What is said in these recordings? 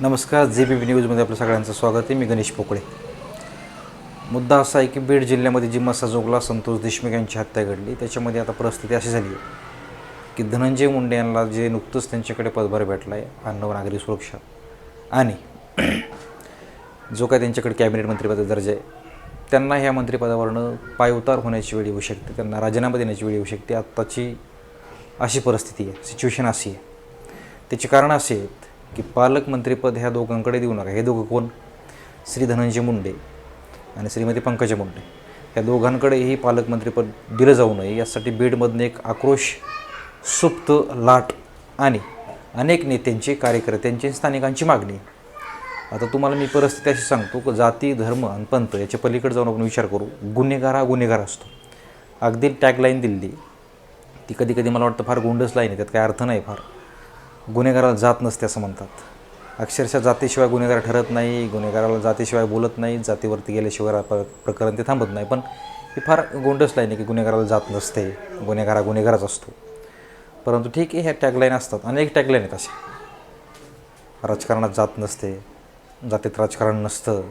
नमस्कार जे बी बी न्यूजमध्ये आपलं सगळ्यांचं स्वागत आहे. मी गणेश पोकळे. मुद्दा असा आहे की बीड जिल्ह्यामध्ये जी मसाजोगला संतोष देशमुख यांची हत्या घडली त्याच्यामध्ये आता परिस्थिती अशी झाली आहे की धनंजय मुंडे यांना जे नुकतंच त्यांच्याकडे पदभार भेटला आहे अन्न व नागरी सुरक्षा आणि जो काय त्यांच्याकडे कॅबिनेट मंत्रिपदाचा दर्जा आहे त्यांना ह्या मंत्रिपदावरनं पायउतार होण्याची वेळ येऊ शकते त्यांना राजीनामा देण्याची वेळ येऊ शकते. आत्ताची अशी परिस्थिती आहे सिच्युएशन अशी आहे. त्याची कारणं अशी आहेत की पालकमंत्रीपद ह्या दोघांकडे देऊ नका. हे दोघं कोण? श्री धनंजय मुंडे आणि श्रीमती पंकजा मुंडे. या दोघांकडेही पालकमंत्रीपद दिलं जाऊ नये. यासाठी बीडमधनं एक आक्रोश सुप्त लाट आणि अनेक नेत्यांची कार्यकर्त्यांची स्थानिकांची मागणी. आता तुम्हाला मी परिस्थिती अशी सांगतो की जाती धर्म आणि पंथ याच्या पलीकडे जाऊन आपण विचार करू. गुन्हेगार हा गुन्हेगार असतो. अगदी टॅगलाईन दिली ती कधी कधी मला वाटतं फार गोंडस लाईन आहे त्यात काय अर्थ नाही फार. गुन्हेगाराला जात नसते असं म्हणतात. अक्षरशः जातीशिवाय गुन्हेगार ठरत नाही गुन्हेगाराला जातीशिवाय बोलत नाही जातीवरती गेल्याशिवाय प्र प्रकरण ते थांबत नाही. पण ही फार गोंडस लाईन आहे की गुन्हेगाराला जात नसते. गुन्हेगार हा गुन्हेगारच असतो. परंतु ठीक आहे ह्या टॅगलाईन असतात. अनेक टॅगलाईन आहेत अशा. राजकारणात जात नसते. जातीत राजकारण नसतं.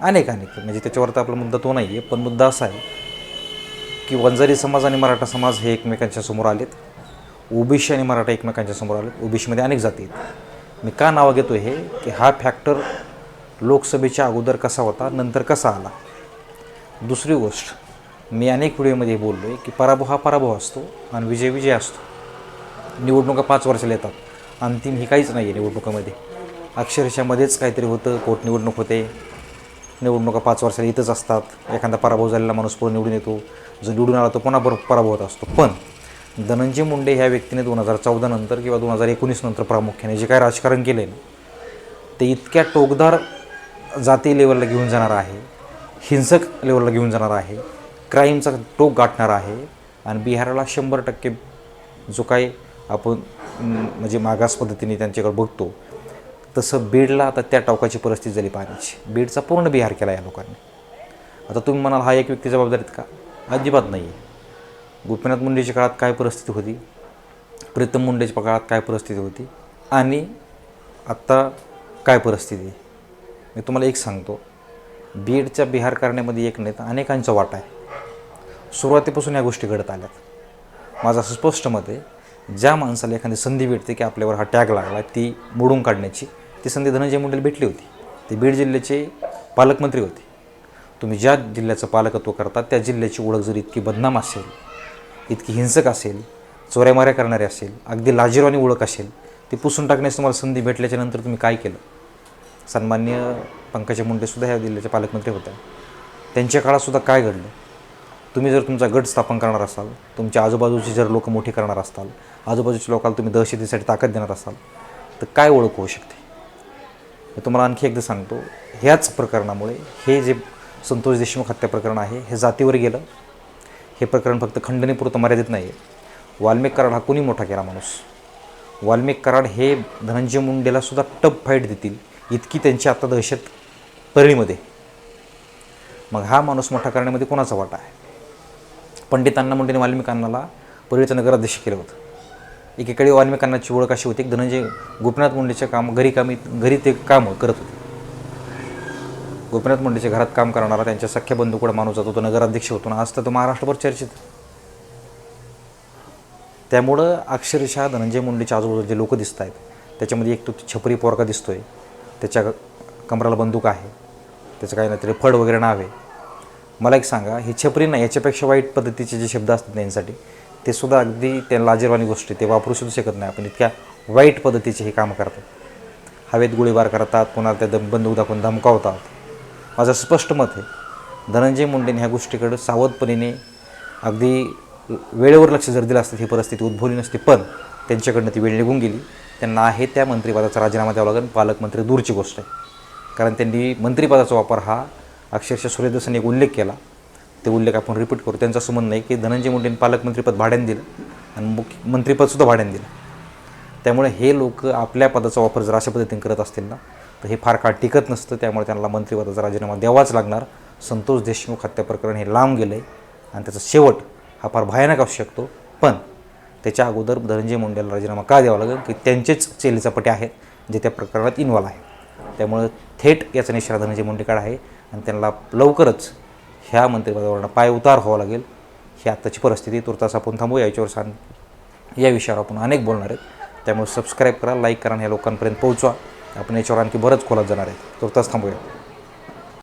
अनेक अनेक. म्हणजे त्याच्यावर तर आपला मुद्दा तो नाही आहे पण मुद्दा असा आहे की वंजारी समाज आणि मराठा समाज हे एकमेकांच्या समोर आलेत. ओबीसी आणि मराठा एकमेकांच्या समोर आले. ओबीसीमध्ये अनेक जाती आहेत. मी का नावं घेतो हे? की हा फॅक्टर लोकसभेच्या अगोदर कसा होता नंतर कसा आला? दुसरी गोष्ट मी अनेक व्हिडिओमध्ये बोललो आहे की पराभव हा पराभव असतो आणि विजय विजय असतो. निवडणुका पाच वर्षाला येतात. अंतिम ही काहीच नाही आहे निवडणुकामध्ये. अक्षरशः मध्येच काहीतरी होतं पोटनिवडणूक होते. निवडणुका पाच वर्षाला येतच असतात. एखादा पराभव झालेला माणूस पुढे निवडून येतो. जो निवडून आला तो पुन्हा बरोबर पराभव होत असतो. पण धनंजय मुंडे ह्या व्यक्तीने दोन हजार चौदा नंतर किंवा दोन हजार एकोणीस नंतर प्रामुख्याने जे काय राजकारण केलं ना ते इतक्या टोकदार जाती लेवलला घेऊन जाणार आहे हिंसक लेवलला घेऊन जाणार आहे क्राईमचा टोक गाठणार आहे आणि बिहारला शंभर टक्के जो काही आपण म्हणजे मागास पद्धतीने त्यांच्याकडे बघतो तसं बीडला आता त्या टोकाची परिस्थिती झाली पाण्याची बीडचा पूर्ण बिहार केला या लोकांनी. आता तुम्ही म्हणाल हा एक व्यक्ती जबाबदारीत का? अजिबात नाही आहे गोपीनाथ मुंडेच्या काळात काय परिस्थिती होती? प्रीतम मुंडेच्या काळात काय परिस्थिती होती? आणि आत्ता काय परिस्थिती? मी तुम्हाला एक सांगतो. बीडच्या बिहार करण्यामध्ये एक नेता अनेकांचा वाटा आहे. सुरुवातीपासून या गोष्टी घडत आल्यात. माझं असं स्पष्ट मत आहे ज्या माणसाला एखादी संधी भेटते की आपल्यावर हा टॅग लागला ती मोडून काढण्याची ती संधी धनंजय मुंडेला भेटली होती. ते बीड जिल्ह्याचे पालकमंत्री होते. तुम्ही ज्या जिल्ह्याचं पालकत्व करता त्या जिल्ह्याची ओळख जर इतकी बदनाम असेल इतकी हिंसक असेल चोऱ्यामाऱ्या करणारे असेल अगदी लाजीरवाणी ओळख असेल ती पुसून टाकण्यास तुम्हाला संधी भेटल्याच्या नंतर तुम्ही काय केलं? सन्मान्य पंकजा मुंडेसुद्धा ह्या जिल्ह्याच्या पालकमंत्री होत्या. त्यांच्या काळातसुद्धा काय घडलं? तुम्ही जर तुमचा गट स्थापन करणार असाल तुमच्या आजूबाजूची जर लोक मोठी करणार असाल आजूबाजूच्या लोकांना तुम्ही दहशतीसाठी ताकद देणार असाल तर काय ओळख होऊ शकते? मी तुम्हाला आणखी एकदा सांगतो ह्याच प्रकरणामुळे हे जे संतोष देशमुख हत्या प्रकरण आहे हे जातीवर गेलं हे प्रकरण फक्त खंडणीपुरतं मर्यादित नाही आहे वाल्मिक कराड हा कोणी मोठा केला माणूस? वाल्मिक कराड हे धनंजय मुंडेला सुद्धा टप फाईट देतील इतकी त्यांची आता दहशत परळीमध्ये. मग हा माणूस मोठा करण्यामध्ये कोणाचा वाटा आहे? पंडित अण्णा मुंडेने वाल्मिक अण्णाला परळीचं नगराध्यक्ष केलं होतं. एकीकडे वाल्मिक अण्णाची ओळख अशी होती की धनंजय गोपीनाथ मुंडेच्या काम घरी कामी घरी ते कामं करत होते. गोपीनाथ मुंडेच्या घरात काम करणारा त्यांच्या सख्या बंधूकडे माणूस जातो तो नगराध्यक्ष होतो ना? आज तर तो महाराष्ट्रभर चर्चित त्यामुळं अक्षरशः धनंजय मुंडेच्या आजूबाजूला जे लोक दिसत आहेत त्याच्यामध्ये एक तो छपरी पोरका दिसतोय. त्याच्या कमराला बंदूक आहे. त्याचं काही नाही तरी फड वगैरे नाव आहे. मला एक सांगा ही छपरी नाही याच्यापेक्षा वाईट पद्धतीचे जे शब्द असतात त्यांच्यासाठी ते सुद्धा अगदी त्या लाजीरवाणी गोष्टी ते वापरू सुद्धा शकत नाही. आपण इतक्या वाईट पद्धतीचे हे काम करतात. हवेत गोळीबार करतात पुन्हा त्या दम बंदूक दाखवून धमकावतात. माझं स्पष्ट मत आहे. धनंजय मुंडेने ह्या गोष्टीकडं सावधपणीने अगदी वेळेवर लक्ष जर दिलं असतं ही परिस्थिती उद्भवली नसती पण त्यांच्याकडनं ती वेळ निघून गेली. त्यांना आहे त्या मंत्रिपदाचा राजीनामा द्यावा लागेल. पालकमंत्री दूरची गोष्ट आहे. कारण त्यांनी मंत्रिपदाचा वापर हा अक्षरशः सूर्यदासांनी एक उल्लेख केला. ते उल्लेख आपण रिपीट करू. त्यांचं असं म्हणणं आहे की धनंजय मुंडेंनी पालकमंत्रीपद भाड्याने दिलं आणि मुख्य मंत्रिपदसुद्धा भाड्याने दिलं. त्यामुळे हे लोक आपल्या पदाचा वापर जर अशा पद्धतीने करत असतील ना तर हे फार काळ टिकत नसतं त्यामुळे त्यांना मंत्रिपदाचा राजीनामा द्यावाच लागणार. संतोष देशमुख हत्या प्रकरण हे लांब गेलं आहे आणि त्याचा शेवट हा फार भयानक असू शकतो. पण त्याच्या अगोदर धनंजय मुंडेला राजीनामा का द्यावा लागेल? की त्यांचेच चेलीचापटे आहेत जे त्या प्रकरणात इन्व्हॉल्व आहे त्यामुळं थेट याचा निश्चय धनंजय मुंडेकडे आहे आणि त्यांना लवकरच ह्या मंत्रिपदावरून पाय उतार व्हावा लागेल. ही आत्ताची परिस्थिती तुर्तास आपण थांबूया याच्यावर सांग. या विषयावर आपण अनेक बोलणार आहेत. त्यामुळे सबस्क्राईब करा लाईक करा आणि या लोकांपर्यंत पोहोचवा. आपण याच्यावर आणखी बरंच खोलात जाणार आहे. तुर्तास थांबूया.